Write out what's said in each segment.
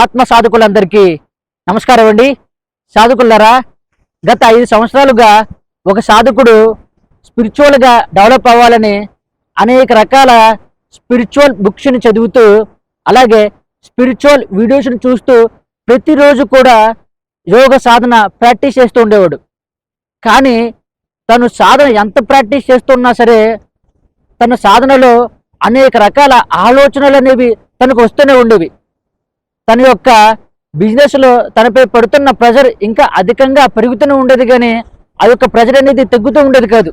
ఆత్మ సాధకులందరికీ నమస్కారం అండి. సాధకులరా గత ఐదు సంవత్సరాలుగా ఒక సాధకుడు స్పిరిచువల్గా డెవలప్ అవ్వాలని అనేక రకాల స్పిరిచువల్ బుక్స్ని చదువుతూ అలాగే స్పిరిచువల్ వీడియోస్ని చూస్తూ ప్రతిరోజు కూడా యోగ సాధన ప్రాక్టీస్ చేస్తూ ఉండేవాడు. కానీ తను సాధన ఎంత ప్రాక్టీస్ చేస్తున్నా సరే తన సాధనలో అనేక రకాల ఆలోచనలు అనేవి తనకు వస్తూనే ఉండేవి. తన యొక్క బిజినెస్లో తనపై పడుతున్న ప్రెజర్ ఇంకా అధికంగా పెరుగుతూనే ఉండేది కానీ ఆ యొక్క ప్రెజర్ అనేది తగ్గుతూ ఉండేది కాదు.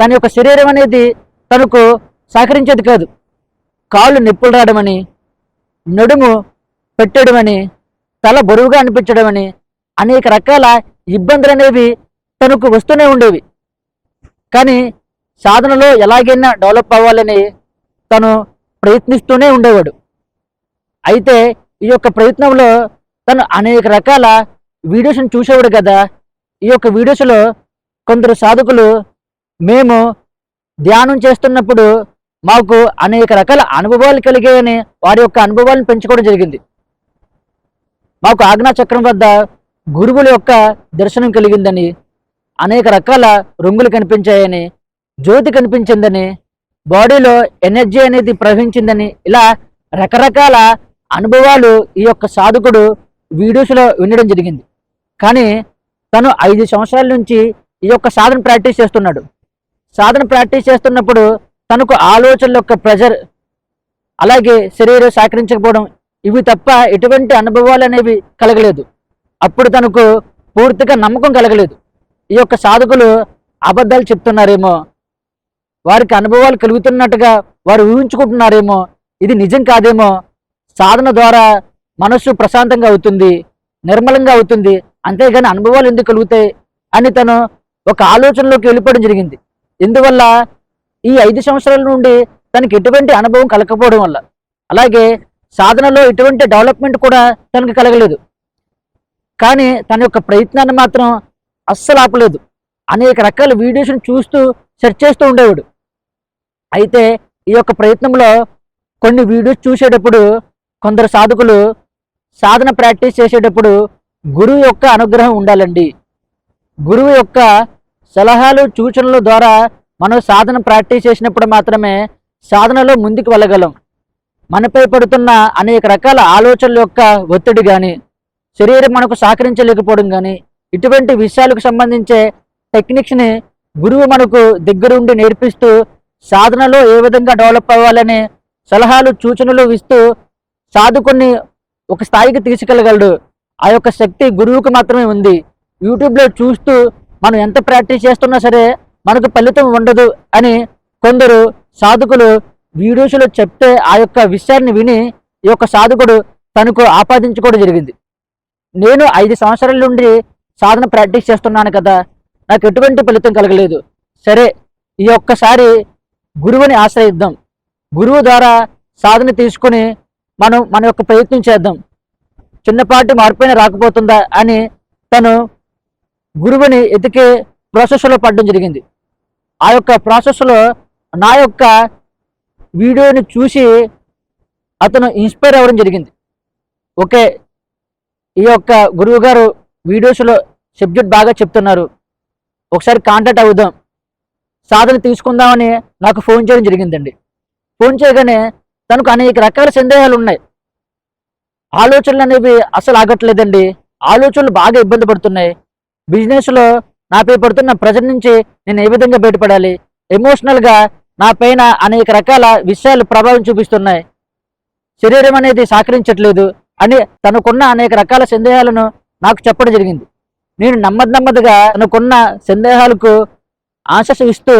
తన యొక్క శరీరం అనేది తనకు సహకరించేది కాదు. కాళ్ళు నొప్పులు రావడమని నడుము పెట్టడమని తల బరువుగా అనిపించడమని అనేక రకాల ఇబ్బందులు అనేవి తనకు వస్తూనే ఉండేవి. కానీ సాధనలో ఎలాగైనా డెవలప్ అవ్వాలని తను ప్రయత్నిస్తూనే ఉండేవాడు. అయితే ఈ యొక్క ప్రయత్నంలో తను అనేక రకాల వీడియోస్ని చూసేవాడు కదా. ఈ యొక్క వీడియోస్లో కొందరు సాధకులు మేము ధ్యానం చేస్తున్నప్పుడు మాకు అనేక రకాల అనుభవాలు కలిగాయని వారి యొక్క అనుభవాలను పెంచుకోవడం జరిగింది. మాకు ఆజ్ఞా చక్రం వద్ద గురువుల యొక్క దర్శనం కలిగిందని అనేక రకాల రంగులు కనిపించాయని జ్యోతి కనిపించిందని బాడీలో ఎనర్జీ అనేది ప్రవహించిందని ఇలా రకరకాల అనుభవాలు ఈ యొక్క సాధకుడు వీడియోస్లో వినడం జరిగింది. కానీ తను ఐదు సంవత్సరాల నుంచి ఈ యొక్క సాధన ప్రాక్టీస్ చేస్తున్నాడు. సాధన ప్రాక్టీస్ చేస్తున్నప్పుడు తనకు ఆలోచనల యొక్క ప్రెజర్ అలాగే శరీరం సహకరించకపోవడం ఇవి తప్ప ఎటువంటి అనుభవాలు అనేవి కలగలేదు. అప్పుడు తనకు పూర్తిగా నమ్మకం కలగలేదు. ఈ యొక్క సాధకులు అబద్ధాలు చెప్తున్నారేమో వారికి అనుభవాలు కలుగుతున్నట్టుగా వారు ఊహించుకుంటున్నారేమో ఇది నిజం కాదేమో సాధన ద్వారా మనస్సు ప్రశాంతంగా అవుతుంది నిర్మలంగా అవుతుంది. అంతేగాని అనుభవాలు ఎందుకు కలుగుతాయి అని తను ఒక ఆలోచనలోకి వెళ్ళిపోవడం జరిగింది. ఎందువల్ల ఈ ఐదు సంవత్సరాల నుండి తనకి ఎటువంటి అనుభవం కలగకపోవడం వల్ల. అలాగే సాధనలో ఎటువంటి డెవలప్మెంట్ కూడా తనకు కలగలేదు. కానీ తన యొక్క ప్రయత్నాన్ని మాత్రం అస్సలు ఆపలేదు. అనేక రకాల వీడియోస్ని చూస్తూ సెర్చ్ చేస్తూ ఉండేవాడు. అయితే ఈ యొక్క ప్రయత్నంలో కొన్ని వీడియోస్ చూసేటప్పుడు కొందరు సాధకులు సాధన ప్రాక్టీస్ చేసేటప్పుడు గురువు యొక్క అనుగ్రహం ఉండాలండి. గురువు యొక్క సలహాలు సూచనల ద్వారా మనం సాధన ప్రాక్టీస్ చేసినప్పుడు మాత్రమే సాధనలో ముందుకు వెళ్ళగలం. మనపై పడుతున్న అనేక రకాల ఆలోచనల యొక్క ఒత్తిడి కానీ శరీరం మనకు సహకరించలేకపోవడం కానీ ఇటువంటి విషయాలకు సంబంధించే టెక్నిక్స్ని గురువు మనకు దగ్గరుండి నేర్పిస్తూ సాధనలో ఏ విధంగా డెవలప్ అవ్వాలని సలహాలు సూచనలు ఇస్తూ సాధుకుని ఒక స్థాయికి తీసుకెళ్ళగలడు. ఆ యొక్క శక్తి గురువుకు మాత్రమే ఉంది. యూట్యూబ్లో చూస్తూ మనం ఎంత ప్రాక్టీస్ చేస్తున్నా సరే మనకు ఫలితం ఉండదు అని కొందరు సాధకులు వీడియోస్లో చెప్తే ఆ యొక్క విషయాన్ని విని ఈ యొక్క సాధకుడు తనకు ఆపాదించుకోవడం జరిగింది. నేను ఐదు సంవత్సరాల నుండి సాధన ప్రాక్టీస్ చేస్తున్నాను కదా నాకు ఎటువంటి ఫలితం కలగలేదు. సరే ఈ ఒక్కసారి గురువుని ఆశ్రయిద్దాం. గురువు ద్వారా సాధన తీసుకుని మనం మన యొక్క ప్రయత్నం చేద్దాం. చిన్నపాటి మార్పైన రాకపోతుందా అని తను గురువుని ఎతికే ప్రాసెస్లో పడడం జరిగింది. ఆ యొక్క ప్రాసెస్లో నా యొక్క వీడియోని చూసి అతను ఇన్స్పైర్ అవ్వడం జరిగింది. ఓకే ఈ యొక్క గురువు గారు వీడియోస్లో సబ్జెక్ట్ బాగా చెప్తున్నారు. ఒకసారి కాంటాక్ట్ అవుదాం. సాధన తీసుకుందామని నాకు ఫోన్ చేయడం జరిగిందండి. ఫోన్ చేయగానే తనకు అనేక రకాల సందేహాలు ఉన్నాయి ఆలోచనలు అనేవి అసలు ఆగట్లేదండి. ఆలోచనలు బాగా ఇబ్బంది పడుతున్నాయి. బిజినెస్లో నాపై పడుతున్న ప్రజల నుంచి నేను ఏ విధంగా బయటపడాలి? ఎమోషనల్గా నా పైన అనేక రకాల విషయాలు ప్రభావం చూపిస్తున్నాయి. శరీరం అనేది సహకరించట్లేదు అని తనకున్న అనేక రకాల సందేహాలను నాకు చెప్పడం జరిగింది. నేను నెమ్మది నెమ్మదిగా తనకున్న సందేహాలకు ఆశస్సు ఇస్తూ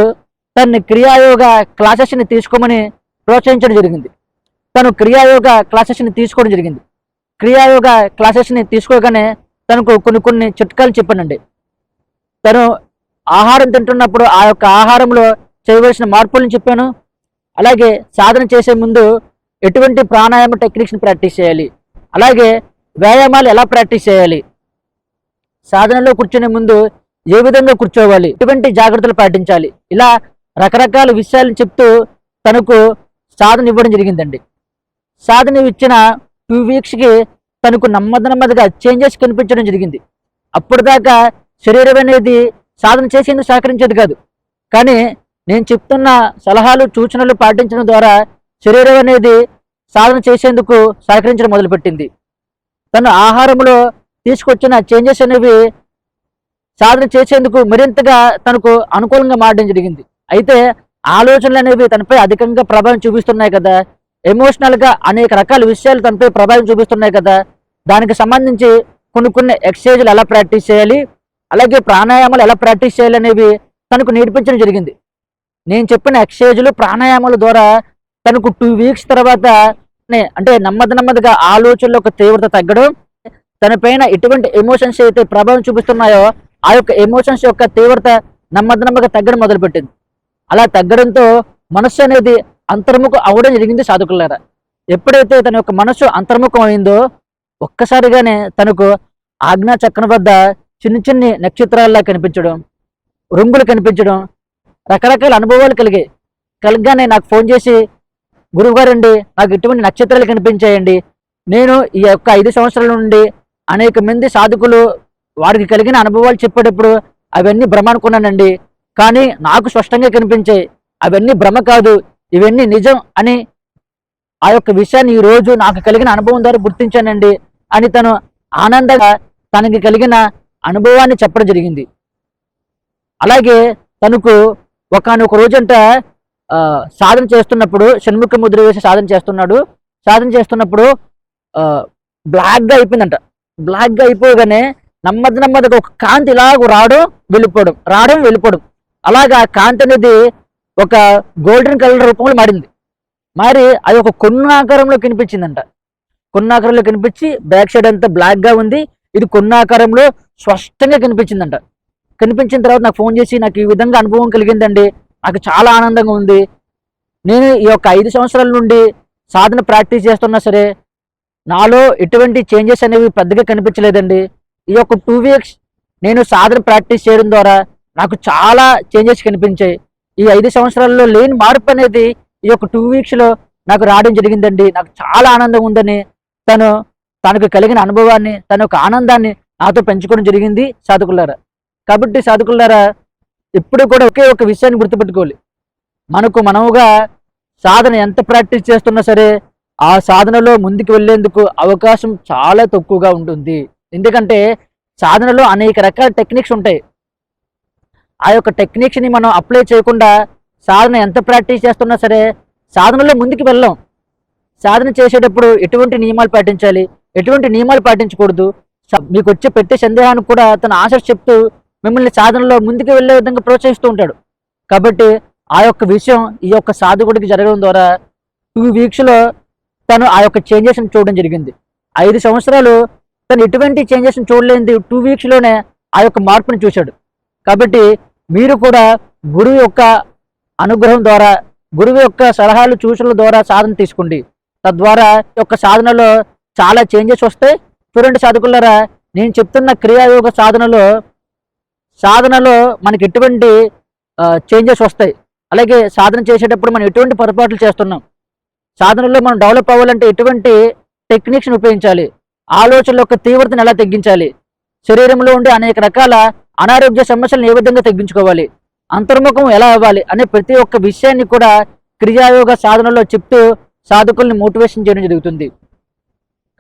తన్ని క్రియాయోగ క్లాసెస్ని తీసుకోమని ప్రోత్సహించడం జరిగింది. తను క్రియాయోగ క్లాసెస్ని తీసుకోవడం జరిగింది. క్రియాయోగ క్లాసెస్ని తీసుకోగానే తనకు కొన్ని కొన్ని చిట్కాలు చెప్పానండి. తను ఆహారం తింటున్నప్పుడు ఆ యొక్క ఆహారంలో చేయవలసిన మార్పులను చెప్పాను. అలాగే సాధన చేసే ముందు ఎటువంటి ప్రాణాయామ టెక్నిక్స్ని ప్రాక్టీస్ చేయాలి. అలాగే వ్యాయామాలు ఎలా ప్రాక్టీస్ చేయాలి? సాధనలో కూర్చునే ముందు ఏ విధంగా కూర్చోవాలి? ఎటువంటి జాగ్రత్తలు పాటించాలి? ఇలా రకరకాల విషయాలను చెప్తూ తనకు సాధన ఇవ్వడం జరిగిందండి. సాధన ఇచ్చిన టూ వీక్స్కి తనకు నెమ్మది నెమ్మదిగా చేంజెస్ కనిపించడం జరిగింది. అప్పటిదాకా శరీరం అనేది సాధన చేసేందుకు సహకరించేది కాదు. కానీ నేను చెప్తున్న సలహాలు సూచనలు పాటించడం ద్వారా శరీరం అనేది సాధన చేసేందుకు సహకరించడం మొదలుపెట్టింది. తను ఆహారంలో తీసుకొచ్చిన చేంజెస్ అనేవి సాధన చేసేందుకు మరింతగా తనకు అనుకూలంగా మారడం జరిగింది. అయితే ఆలోచనలు అనేవి తనపై అధికంగా ప్రభావం చూపిస్తున్నాయి కదా. ఎమోషనల్గా అనేక రకాల విషయాలు తనపై ప్రభావం చూపిస్తున్నాయి కదా. దానికి సంబంధించి కొన్ని కొన్ని ఎక్సర్సైజ్లు ఎలా ప్రాక్టీస్ చేయాలి అలాగే ప్రాణాయామాలు ఎలా ప్రాక్టీస్ చేయాలి అనేవి తనకు నేర్పించడం జరిగింది. నేను చెప్పిన ఎక్సర్సైజ్లు ప్రాణాయామాల ద్వారా తనకు టూ వీక్స్ తర్వాత అంటే నెమ్మది నెమ్మదిగా ఆలోచనల ఒక తీవ్రత తగ్గడం తనపైన ఎటువంటి ఎమోషన్స్ అయితే ప్రభావం చూపిస్తున్నాయో ఆ యొక్క ఎమోషన్స్ యొక్క తీవ్రత నెమ్మది నెమ్మదిగా తగ్గడం మొదలుపెట్టింది. అలా తగ్గడంతో మనస్సు అనేది అంతర్ముఖం అవ్వడం జరిగింది సాధకులారా ఎప్పుడైతే తన యొక్క మనసు అంతర్ముఖం అయిందో ఒక్కసారిగానే తనకు ఆజ్ఞా చక్రం వద్ద చిన్న చిన్ని నక్షత్రాల్లా కనిపించడం రంగులు కనిపించడం రకరకాల అనుభవాలు కలిగాయి కలగగానే నాకు ఫోన్ చేసి గురువుగారండి నాకు ఇటువంటి నక్షత్రాలు కనిపించాయండి. నేను ఈ యొక్క ఐదు సంవత్సరాల నుండి అనేక మంది సాధకులు వారికి కలిగిన అనుభవాలు చెప్పేటప్పుడు అవన్నీ భ్రమ అనుకున్నానండి. కానీ నాకు స్పష్టంగా కనిపించాయి. అవన్నీ భ్రమ కాదు. ఇవన్నీ నిజం అని ఆ యొక్క విషయాన్ని ఈ రోజు నాకు కలిగిన అనుభవం ద్వారా గుర్తించానండి అని తను ఆనందంగా తనకి కలిగిన అనుభవాన్ని చెప్పడం జరిగింది. అలాగే తనకు ఒకనొక రోజంట సాధన చేస్తున్నప్పుడు షణ్ముఖ ముద్ర వేసి సాధన చేస్తున్నాడు. సాధన చేస్తున్నప్పుడు బ్లాక్గా అయిపోయిందంట. బ్లాక్గా అయిపోగానే నెమ్మది నెమ్మదిగా ఒక కాంతి ఇలాగ రావడం వెళ్ళిపోవడం రావడం వెళ్ళిపోవడం. అలాగా కాంతి అనేది ఒక గోల్డెన్ కలర్ రూపంలో మారింది. మారి అది ఒక కొన్నాకారంలో కనిపించిందంట. కొన్నాకారంలో కనిపించి బ్యాక్ సైడ్ అంతా బ్లాక్గా ఉంది. ఇది కొన్నాకారంలో స్పష్టంగా కనిపించిందంట. కనిపించిన తర్వాత నాకు ఫోన్ చేసి నాకు ఈ విధంగా అనుభవం కలిగిందండి. నాకు చాలా ఆనందంగా ఉంది. నేను ఈ యొక్క ఐదు సంవత్సరాల నుండి సాధన ప్రాక్టీస్ చేస్తున్నా సరే నాలో ఎటువంటి చేంజెస్ అనేవి పెద్దగా కనిపించలేదండి. ఈ యొక్క టూ వీక్స్ నేను సాధన ప్రాక్టీస్ చేయడం ద్వారా నాకు చాలా చేంజెస్ కనిపించాయి. ఈ ఐదు సంవత్సరాల్లో లేని మార్పు అనేది ఈ యొక్క టూ వీక్స్లో నాకు రావడం జరిగిందండి. నాకు చాలా ఆనందం ఉందని తను తనకు కలిగిన అనుభవాన్ని తన యొక్క ఆనందాన్ని నాతో పెంచుకోవడం జరిగింది సాధకులారా. కాబట్టి సాధకులారా ఎప్పుడు కూడా ఒకే ఒక విషయాన్ని గుర్తుపెట్టుకోవాలి. మనకు మనముగా సాధన ఎంత ప్రాక్టీస్ చేస్తున్నా సరే ఆ సాధనలో ముందుకు వెళ్ళేందుకు అవకాశం చాలా తక్కువగా ఉంటుంది. ఎందుకంటే సాధనలో అనేక రకాల టెక్నిక్స్ ఉంటాయి. ఆ యొక్క టెక్నిక్స్ని మనం అప్లై చేయకుండా సాధన ఎంత ప్రాక్టీస్ చేస్తున్నా సరే సాధనలో ముందుకు వెళ్ళాం సాధన చేసేటప్పుడు ఎటువంటి నియమాలు పాటించాలి? ఎటువంటి నియమాలు పాటించకూడదు? మీకు వచ్చే పెట్టే సందేహానికి కూడా తన ఆశ చెప్తూ మిమ్మల్ని సాధనలో ముందుకు వెళ్ళే విధంగా ప్రోత్సహిస్తూ ఉంటాడు. కాబట్టి ఆ యొక్క విషయం ఈ యొక్క సాధకుడికి జరగడం ద్వారా టూ వీక్స్లో తను ఆ యొక్క చేంజెస్ని చూడడం జరిగింది. ఐదు సంవత్సరాలు తను ఎటువంటి చేంజెస్ని చూడలేనిది టూ వీక్స్లోనే ఆ యొక్క మార్పుని చూశాడు. కాబట్టి మీరు కూడా గురువు యొక్క అనుగ్రహం ద్వారా గురువు యొక్క సలహాలు సూచనల ద్వారా సాధన తీసుకోండి. తద్వారా యొక్క సాధనలో చాలా చేంజెస్ వస్తాయి. చూడండి సాధకులారా నేను చెప్తున్న క్రియాయోగ సాధనలో సాధనలో మనకి ఎటువంటి చేంజెస్ వస్తాయి. అలాగే సాధన చేసేటప్పుడు మనం ఎటువంటి పొరపాట్లు చేస్తున్నాం? సాధనలో మనం డెవలప్ అవ్వాలంటే ఎటువంటి టెక్నిక్స్ని ఉపయోగించాలి? ఆలోచనల యొక్క తీవ్రతను ఎలా తగ్గించాలి? శరీరంలో ఉండే అనేక రకాల అనారోగ్య సమస్యలను ఏ విధంగా తగ్గించుకోవాలి? అంతర్ముఖం ఎలా అవ్వాలి? అనే ప్రతి ఒక్క విషయాన్ని కూడా క్రియాయోగ సాధనలో చెప్తూ సాధకుల్ని మోటివేషన్ చేయడం జరుగుతుంది.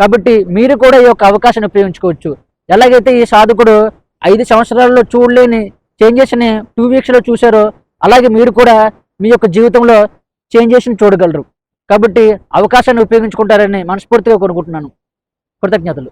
కాబట్టి మీరు కూడా ఈ యొక్క అవకాశాన్ని ఉపయోగించుకోవచ్చు. ఎలాగైతే ఈ సాధకుడు ఐదు సంవత్సరాల్లో చూడలేని చేంజెస్ని టూ వీక్స్లో చూశారో అలాగే మీరు కూడా మీ యొక్క జీవితంలో చేంజెస్ని చూడగలరు. కాబట్టి అవకాశాన్ని ఉపయోగించుకుంటారని మనస్ఫూర్తిగా కోరుకుంటున్నాను. కృతజ్ఞతలు.